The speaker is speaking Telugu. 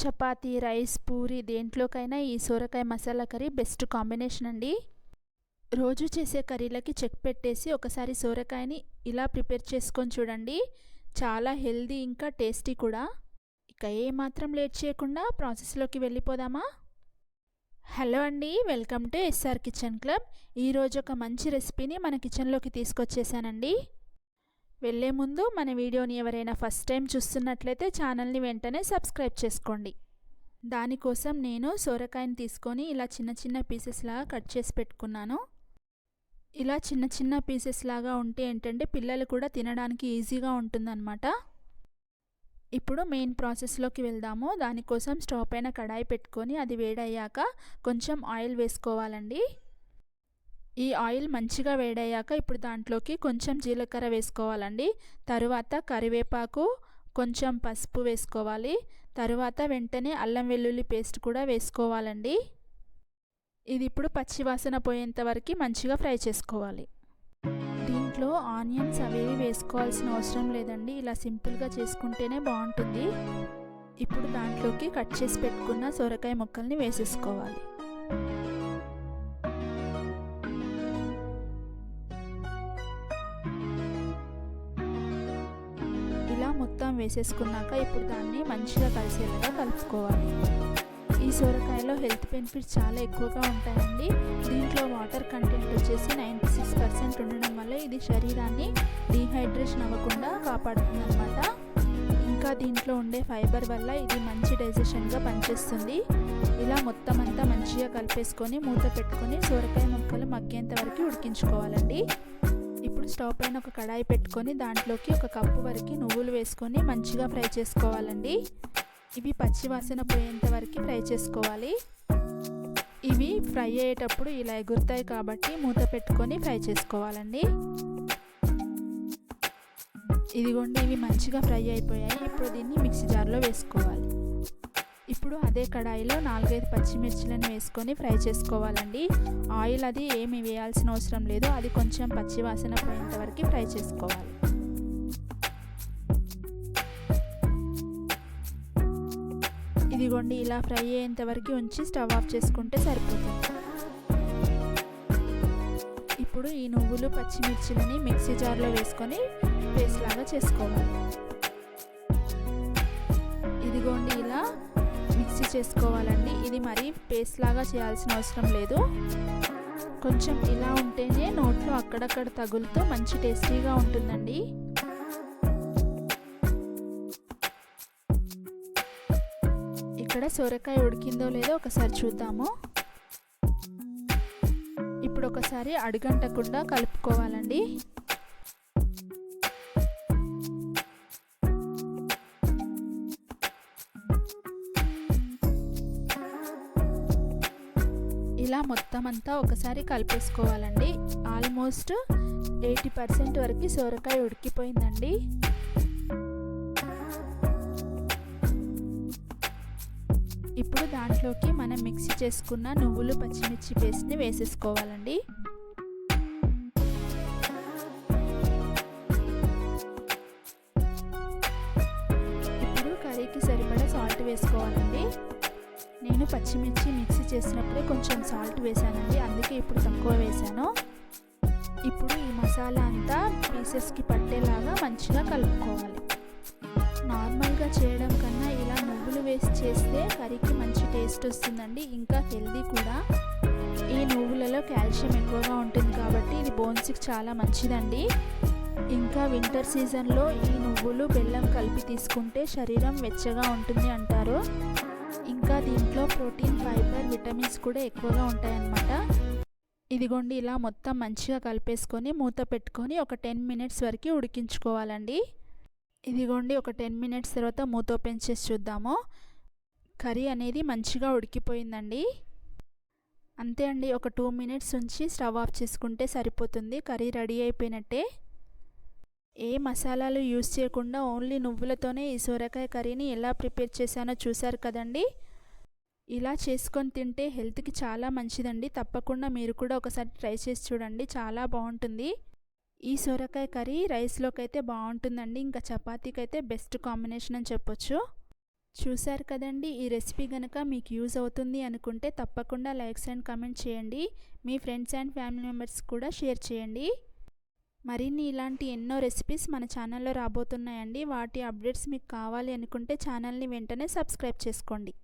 చపాతీ రైస్ పూరి దేంట్లోకైనా ఈ సోరకాయ మసాలా కర్రీ బెస్ట్ కాంబినేషన్ అండి. రోజు చేసే కర్రీలకి చెక్ పెట్టేసి ఒకసారి సోరకాయని ఇలా ప్రిపేర్ చేసుకొని చూడండి. చాలా హెల్దీ ఇంకా టేస్టీ కూడా. ఇక ఏమాత్రం లేట్ చేయకుండా ప్రాసెస్లోకి వెళ్ళిపోదామా? హలో అండి welcome to SR kitchen club. ఈరోజు ఒక మంచి రెసిపీని మన కిచెన్లోకి తీసుకొచ్చేసానండి. వెళ్ళే ముందు మన వీడియోని ఎవరైనా ఫస్ట్ టైం చూస్తున్నట్లయితే ఛానల్ని వెంటనే సబ్స్క్రైబ్ చేసుకోండి. దానికోసం నేను సోరకాయని తీసుకొని ఇలా చిన్న చిన్న పీసెస్ లాగా కట్ చేసి పెట్టుకున్నాను. ఇలా చిన్న చిన్న పీసెస్ లాగా ఉంటే ఏంటంటే పిల్లలు కూడా తినడానికి ఈజీగా ఉంటుందన్నమాట. ఇప్పుడు మెయిన్ ప్రాసెస్లోకి వెళ్దాము. దానికోసం స్టవ్ పైన కడాయి పెట్టుకొని అది వేడయ్యాక కొంచెం ఆయిల్ వేసుకోవాలండి. ఈ ఆయిల్ మంచిగా వేడయ్యాక ఇప్పుడు దాంట్లోకి కొంచెం జీలకర్ర వేసుకోవాలండి. తరువాత కరివేపాకు కొంచెం పసుపు వేసుకోవాలి. తరువాత వెంటనే అల్లం వెల్లుల్లి పేస్ట్ కూడా వేసుకోవాలండి. ఇది ఇప్పుడు పచ్చివాసన పోయేంత వరకు మంచిగా ఫ్రై చేసుకోవాలి. దీంట్లో ఆనియన్స్ అవేవి వేసుకోవాల్సిన అవసరం లేదండి. ఇలా సింపుల్గా చేసుకుంటేనే బాగుంటుంది. ఇప్పుడు దాంట్లోకి కట్ చేసి పెట్టుకున్న సొరకాయ ముక్కల్ని వేసేసుకోవాలి. మొత్తం వేసేసుకున్నాక ఇప్పుడు దాన్ని మంచిగా కలిసేలాగా కలుపుకోవాలి. ఈ సొరకాయలో హెల్త్ బెనిఫిట్స్ చాలా ఎక్కువగా ఉంటాయండి. దీంట్లో వాటర్ కంటెంట్ వచ్చేసి నైంటీ సిక్స్ పర్సెంట్ ఉండడం వల్ల ఇది శరీరాన్ని డీహైడ్రేషన్ అవ్వకుండా కాపాడుతుంది అనమాట ఇంకా దీంట్లో ఉండే ఫైబర్ వల్ల ఇది మంచి డైజెషన్గా పనిచేస్తుంది. ఇలా మొత్తం అంతా మంచిగా కలిపేసుకొని మూత పెట్టుకొని సొరకాయ ముక్కలు మగ్గేంత వరకు ఉడికించుకోవాలండి. ఇప్పుడు స్టవ్ పైన ఒక కడాయి పెట్టుకొని దాంట్లోకి ఒక కప్పు వరకు నువ్వులు వేసుకొని మంచిగా ఫ్రై చేసుకోవాలండి. ఇవి పచ్చి వాసన పోయేంత వరకు ఫ్రై చేసుకోవాలి. ఇవి ఫ్రై అయ్యేటప్పుడు ఇలా ఎగురుతాయి కాబట్టి మూత పెట్టుకొని ఫ్రై చేసుకోవాలండి. ఇదిగోండి ఇవి మంచిగా ఫ్రై అయిపోయాయి. ఇప్పుడు దీన్ని మిక్సీ జార్లో వేసుకోవాలి. ఇప్పుడు అదే కడాయిలో నాలుగైదు పచ్చిమిర్చిలను వేసుకొని ఫ్రై చేసుకోవాలండి. ఆయిల్ అది ఏమి వేయాల్సిన అవసరం లేదు. అది కొంచెం పచ్చి వాసన పోయేంత వరకు ఫ్రై చేసుకోవాలి. ఇదిగోండి ఇలా ఫ్రై అయ్యేంత వరకు ఉంచి స్టవ్ ఆఫ్ చేసుకుంటే సరిపోతుంది. ఇప్పుడు ఈ నువ్వులు పచ్చిమిర్చిలని మిక్సీ జార్లో వేసుకొని పేస్ట్ లాగా చేసుకోవాలి. ఇదిగోండి ఇలా మిక్సీ చేసుకోవాలండి. ఇది మరీ పేస్ట్ లాగా చేయాల్సిన అవసరం లేదు. కొంచెం ఇలా ఉంటేనే నోట్లో అక్కడక్కడ తగులుతూ మంచి టేస్టీగా ఉంటుందండి. ఇక్కడ సొరకాయ ఉడికిందో లేదో ఒకసారి చూద్దాము. ఇప్పుడు ఒకసారి అడుగంటకుండా కలుపుకోవాలండి. ఇలా మొత్తం అంతా ఒకసారి కలిపేసుకోవాలండి. ఆల్మోస్ట్ ఎయిటీ పర్సెంట్ వరకు సొరకాయ ఉడికిపోయిందండి. ఇప్పుడు దాంట్లోకి మనం మిక్సీ చేసుకున్న నువ్వులు పచ్చిమిర్చి పేస్ట్ని వేసేసుకోవాలండి. ఇప్పుడు కర్రీకి సరిపడా సాల్ట్ వేసుకోవాలండి. నేను పచ్చిమిర్చి మిక్సీ చేసినప్పుడే కొంచెం సాల్ట్ వేసానండి. అందుకే ఇప్పుడు తక్కువ వేసాను. ఇప్పుడు ఈ మసాలా అంతా పీసెస్కి పట్టేలాగా మంచిగా కలుపుకోవాలి. నార్మల్గా చేయడం కన్నా ఇలా నువ్వులు వేసి చేస్తే కర్రీకి మంచి టేస్ట్ వస్తుందండి. ఇంకా హెల్దీ కూడా. ఈ నువ్వులలో కాల్షియం ఎక్కువగా ఉంటుంది కాబట్టి ఇది బోన్స్కి చాలా మంచిదండి. ఇంకా వింటర్ సీజన్లో ఈ నువ్వులు బెల్లం కలిపి తీసుకుంటే శరీరం వెచ్చగా ఉంటుంది అంటారు. ఇంకా దీంట్లో ప్రోటీన్ ఫైబర్ విటమిన్స్ కూడా ఎక్కువగా ఉంటాయన్నమాట. ఇదిగోండి ఇలా మొత్తం మంచిగా కలిపేసుకొని మూత పెట్టుకొని ఒక టెన్ మినిట్స్ వరకు ఉడికించుకోవాలండి. ఇదిగోండి ఒక టెన్ మినిట్స్ తర్వాత మూత ఓపెన్ చేసి చూద్దాము. కర్రీ అనేది మంచిగా ఉడికిపోయిందండి. అంతే అండి ఒక టూ మినిట్స్ ఉంచి స్టవ్ ఆఫ్ చేసుకుంటే సరిపోతుంది. కర్రీ రెడీ అయిపోయినట్టే. ఏ మసాలాలు యూస్ చేయకుండా ఓన్లీ నువ్వులతోనే ఈ సొరకాయ కర్రీని ఎలా ప్రిపేర్ చేశానో చూశారు కదండీ. ఇలా చేసుకొని తింటే హెల్త్కి చాలా మంచిదండి. తప్పకుండా మీరు కూడా ఒకసారి ట్రై చేసి చూడండి. చాలా బాగుంటుంది. ఈ సొరకాయ కర్రీ రైస్లోకి అయితే బాగుంటుందండి. ఇంకా చపాతీకి అయితే బెస్ట్ కాంబినేషన్ అని చెప్పొచ్చు. చూశారు కదండి ఈ రెసిపీ కనుక మీకు యూజ్ అవుతుంది అనుకుంటే తప్పకుండా లైక్స్ అండ్ కమెంట్ చేయండి. మీ ఫ్రెండ్స్ అండ్ ఫ్యామిలీ మెంబర్స్ కూడా షేర్ చేయండి. మరిన్ని ఇలాంటి ఎన్నో రెసిపీస్ మన ఛానల్లో రాబోతున్నాయండి. వాటి అప్డేట్స్ మీకు కావాలి అనుకుంటే ఛానల్ని వెంటనే సబ్స్క్రైబ్ చేసుకోండి.